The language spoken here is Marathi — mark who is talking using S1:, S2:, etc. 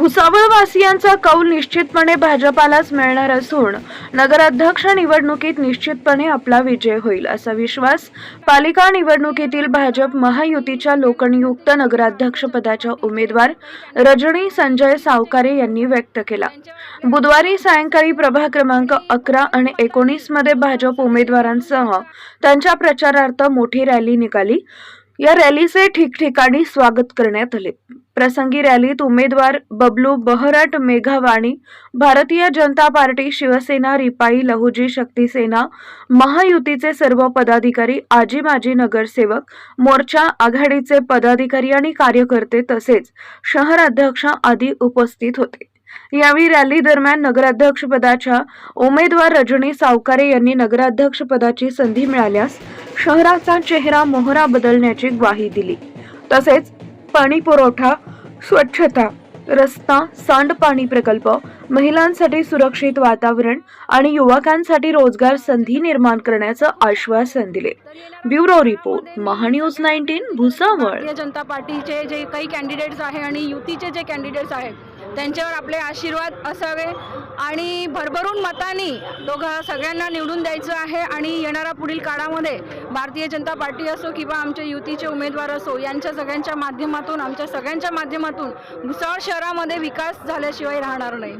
S1: भुसावळवासियांचा कौल निश्चितपणे भाजपालाच मिळणार असून नगराध्यक्ष निवडणुकीत निश्चितपणे आपला विजय होईल असा विश्वास पालिका निवडणुकीतील भाजप महायुतीच्या लोकनियुक्त नगराध्यक्षपदाच्या उमेदवार रजनी संजय सावकारे यांनी व्यक्त केला. बुधवारी सायंकाळी प्रभा क्रमांक अकरा आणि एकोणीसमध्ये भाजप उमेदवारांसह त्यांच्या प्रचारार्थ मोठी रॅली निघाली. या रॅलीचे ठिकठिकाणी स्वागत करण्यात आले. प्रसंगी रॅलीत उमेदवार बबलू बहरट मेघावाणी भारतीय जनता पार्टी शिवसेना रिपाई लहुजी शक्ती सेना महायुतीचे सर्व पदाधिकारी आजी माजी नगरसेवक मोर्चा आघाडीचे पदाधिकारी आणि कार्यकर्ते तसेच शहराध्यक्ष आदी उपस्थित होते. यावेळी रॅली दरम्यान नगराध्यक्षपदाच्या उमेदवार रजनी सावकारे यांनी नगराध्यक्षपदाची संधी मिळाल्यास शहराचा चेहरा मोहरा बदलण्याची ग्वाही दिली. तसेच पाणी पुरवठा स्वच्छता रस्ता सांडपाणी प्रकल्प महिलांसाठी सुरक्षित वातावरण आणि युवकांसाठी रोजगार संधी निर्माण करण्याचं आश्वासन दिले. Bureau report Mahanews nineteen Bhusawal.
S2: Bharatiya Janata पार्टीचे जे काही कॅन्डिडेट्स आहे आणि युतीचे जे कॅन्डिडेट्स आहेत त्यांच्यावर आपले आशीर्वाद असावे आणि भरभरून मतानी दोघं सगळ्यांना निवडून द्यायचं आहे आणि येणाऱ्या पुढील काळामध्ये भारतीय जनता पार्टी असो किंवा आमच्या युतीचे उमेदवार असो यांच्या सगळ्यांच्या माध्यमातून आमच्या सगळ्यांच्या माध्यमातून भुसावळ शहरामध्ये विकास झाल्याशिवाय राहणार नाही.